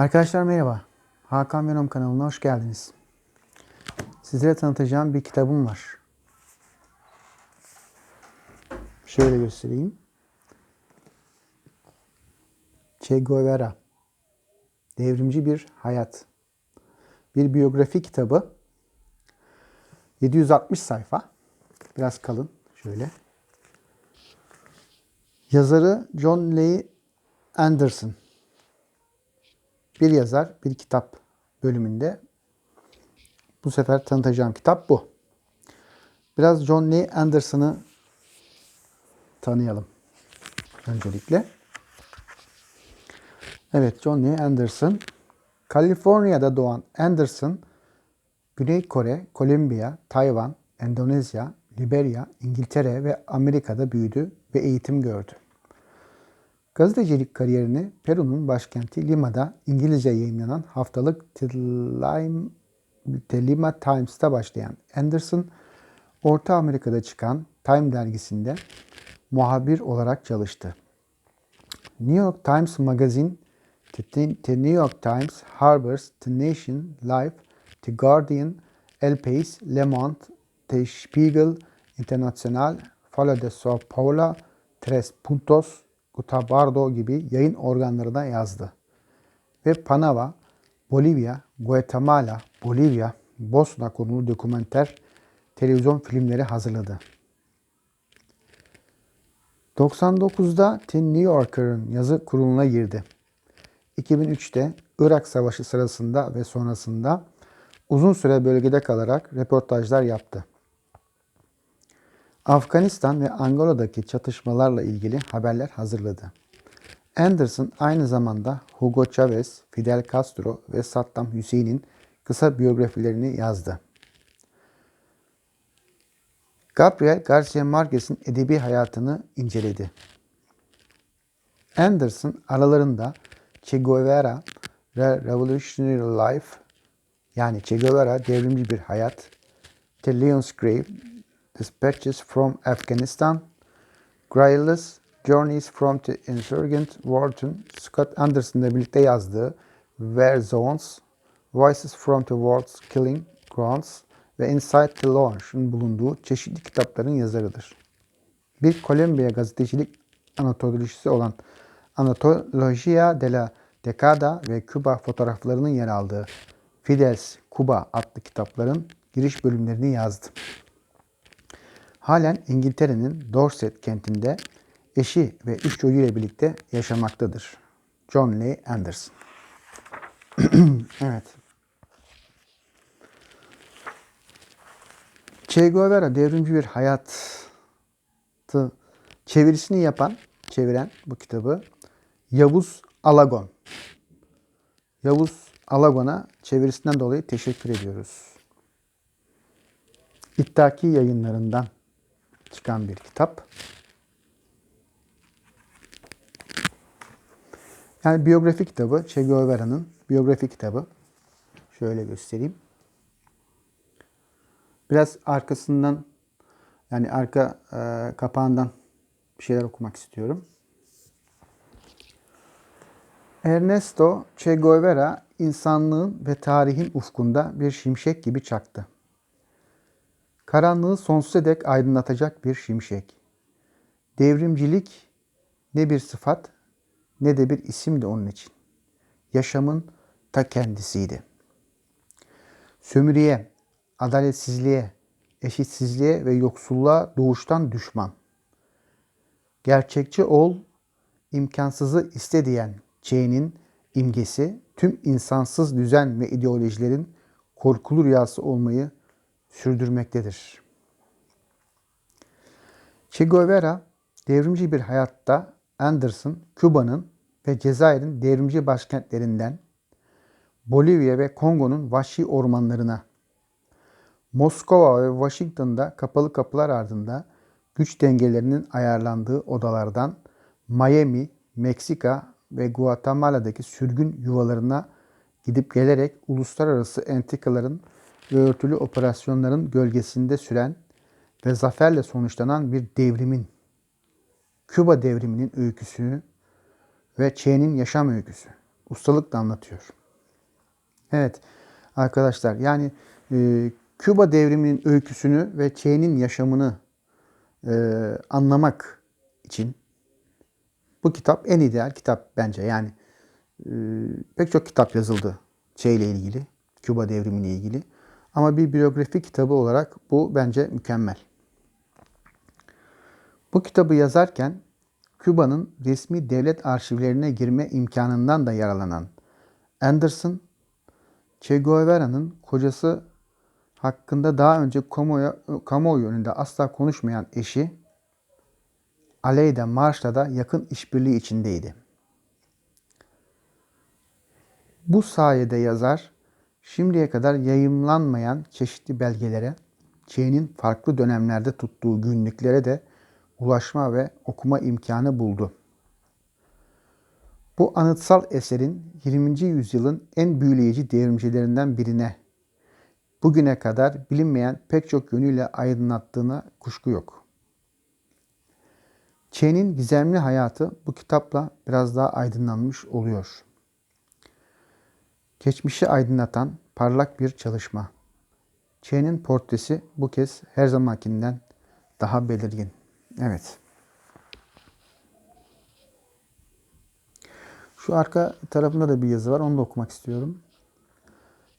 Arkadaşlar merhaba. Hakan Venom kanalına hoş geldiniz. Sizlere tanıtacağım bir kitabım var. Şöyle göstereyim. Che Guevara. Devrimci bir hayat. Bir biyografi kitabı. 760 sayfa. Biraz kalın. Şöyle. Yazarı John Lee Anderson bir yazar, bir kitap bölümünde bu sefer tanıtacağım kitap bu. Biraz John Lee Anderson'ı tanıyalım öncelikle. Evet, John Lee Anderson. Kaliforniya'da doğan Anderson, Güney Kore, Kolombiya, Tayvan, Endonezya, Liberya, İngiltere ve Amerika'da büyüdü ve eğitim gördü. Gazetecilik kariyerini Peru'nun başkenti Lima'da İngilizce yayınlanan haftalık The Lime- The Lima Times'ta başlayan Anderson, Orta Amerika'da çıkan Time dergisinde muhabir olarak çalıştı. New York Times Magazine, The, New York Times, Harper's, The Nation, Life, The Guardian, El País, Le Monde, The Spiegel, Internacional, Folha de São Paulo, Tres Puntos, Gutabardo gibi yayın organlarına yazdı. Ve Panama, Bolivya, Guatemala, Bolivya, Bosna konulu dokumenter televizyon filmleri hazırladı. 99'da The New Yorker'ın yazı kuruluna girdi. 2003'te Irak Savaşı sırasında ve sonrasında uzun süre bölgede kalarak röportajlar yaptı. Afganistan ve Angola'daki çatışmalarla ilgili haberler hazırladı. Anderson aynı zamanda Hugo Chavez, Fidel Castro ve Saddam Hüseyin'in kısa biyografilerini yazdı. Gabriel Garcia Marquez'in edebi hayatını inceledi. Anderson aralarında Che Guevara Re- Revolutionary Life yani Che Guevara devrimci bir hayat, The Leon's Grave, Dispatches from Afghanistan, Grailus, Journeys from the Insurgent Warden, Scott Anderson'la birlikte yazdığı War Zones, Voices from the World's Killing Grounds ve Inside the Launch'un bulunduğu çeşitli kitapların yazarıdır. Bir Kolombiya gazetecilik anatolojisi olan Antología de la Década ve Küba fotoğraflarının yer aldığı Fidels Cuba adlı kitapların giriş bölümlerini yazdı. Halen İngiltere'nin Dorset kentinde eşi ve üç çocuğuyla birlikte yaşamaktadır. John Lee Anderson. evet. Che Guevara devrimci bir hayatı çevirisini yapan, çeviren bu kitabı Yavuz Alagon. Yavuz Alagon'a çevirisinden dolayı teşekkür ediyoruz. İttaki yayınlarından çıkan bir kitap. Yani biyografi kitabı, Che Guevara'nın biyografi kitabı. Şöyle göstereyim. Biraz arkasından, yani arka e, kapağından bir şeyler okumak istiyorum. Ernesto Che Guevara insanlığın ve tarihin ufkunda bir şimşek gibi çaktı. Karanlığı sonsuza dek aydınlatacak bir şimşek. Devrimcilik ne bir sıfat ne de bir isimdi onun için. Yaşamın ta kendisiydi. Sömürüye, adaletsizliğe, eşitsizliğe ve yoksulluğa doğuştan düşman. Gerçekçi ol, imkansızı iste diyen Ç'nin imgesi tüm insansız düzen ve ideolojilerin korkulu rüyası olmayı sürdürmektedir. Che Guevara devrimci bir hayatta Anderson, Küba'nın ve Cezayir'in devrimci başkentlerinden Bolivya ve Kongo'nun vahşi ormanlarına, Moskova ve Washington'da kapalı kapılar ardında güç dengelerinin ayarlandığı odalardan Miami, Meksika ve Guatemala'daki sürgün yuvalarına gidip gelerek uluslararası entikaların ve örtülü operasyonların gölgesinde süren ve zaferle sonuçlanan bir devrimin, Küba devriminin öyküsünü ve Çe'nin yaşam öyküsü. ustalıkla anlatıyor. Evet arkadaşlar yani e, Küba devriminin öyküsünü ve Che'nin yaşamını e, anlamak için bu kitap en ideal kitap bence. Yani e, pek çok kitap yazıldı Che ile ilgili, Küba devrimiyle ilgili. Ama bir biyografi kitabı olarak bu bence mükemmel. Bu kitabı yazarken Küba'nın resmi devlet arşivlerine girme imkanından da yaralanan Anderson, Che Guevara'nın kocası hakkında daha önce kamuoyu, kamuoyu önünde asla konuşmayan eşi Aleyda Marş'la da yakın işbirliği içindeydi. Bu sayede yazar şimdiye kadar yayımlanmayan çeşitli belgelere, Çey'nin farklı dönemlerde tuttuğu günlüklere de ulaşma ve okuma imkanı buldu. Bu anıtsal eserin 20. yüzyılın en büyüleyici devrimcilerinden birine bugüne kadar bilinmeyen pek çok yönüyle aydınlattığına kuşku yok. Çe'nin gizemli hayatı bu kitapla biraz daha aydınlanmış oluyor. Geçmişi aydınlatan parlak bir çalışma. Çe'nin portresi bu kez her zamankinden daha belirgin. Evet. Şu arka tarafında da bir yazı var. Onu da okumak istiyorum.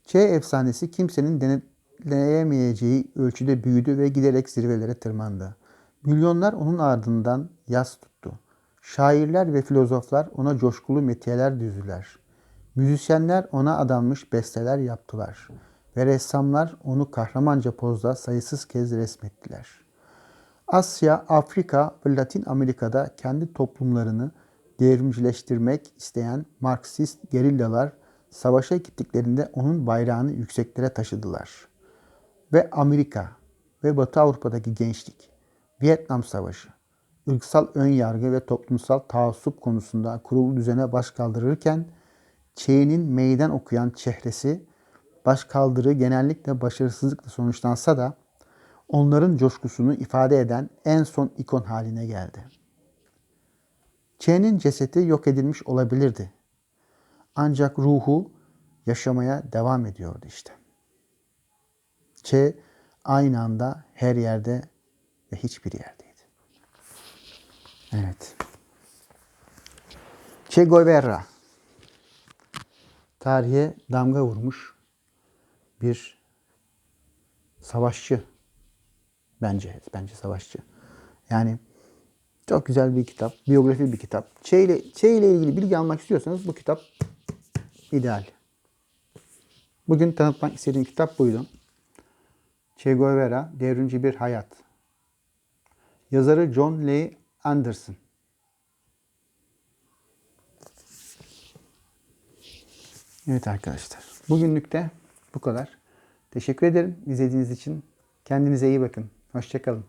Ç efsanesi kimsenin denetleyemeyeceği ölçüde büyüdü ve giderek zirvelere tırmandı. Milyonlar onun ardından yas tuttu. Şairler ve filozoflar ona coşkulu metiyeler düzdüler. Müzisyenler ona adanmış besteler yaptılar. Ve ressamlar onu kahramanca pozda sayısız kez resmettiler. Asya, Afrika ve Latin Amerika'da kendi toplumlarını devrimcileştirmek isteyen Marksist gerillalar savaşa gittiklerinde onun bayrağını yükseklere taşıdılar. Ve Amerika ve Batı Avrupa'daki gençlik, Vietnam Savaşı, ırksal ön yargı ve toplumsal taassup konusunda kurulu düzene baş kaldırırken Çey'nin meydan okuyan çehresi başkaldırı genellikle başarısızlıkla sonuçlansa da onların coşkusunu ifade eden en son ikon haline geldi. Çe'nin cesedi yok edilmiş olabilirdi. Ancak ruhu yaşamaya devam ediyordu işte. Çe aynı anda her yerde ve hiçbir yerdeydi. Evet. Che Guevara tarihe damga vurmuş bir savaşçı bence bence savaşçı. Yani çok güzel bir kitap, biyografi bir kitap. Che ile, che ile ilgili bilgi almak istiyorsanız bu kitap ideal. Bugün tanıtmak istediğim kitap buydu. Che Guevara, Devrimci Bir Hayat. Yazarı John Lee Anderson. Evet arkadaşlar. Bugünlük de bu kadar. Teşekkür ederim izlediğiniz için. Kendinize iyi bakın. Hoşçakalın.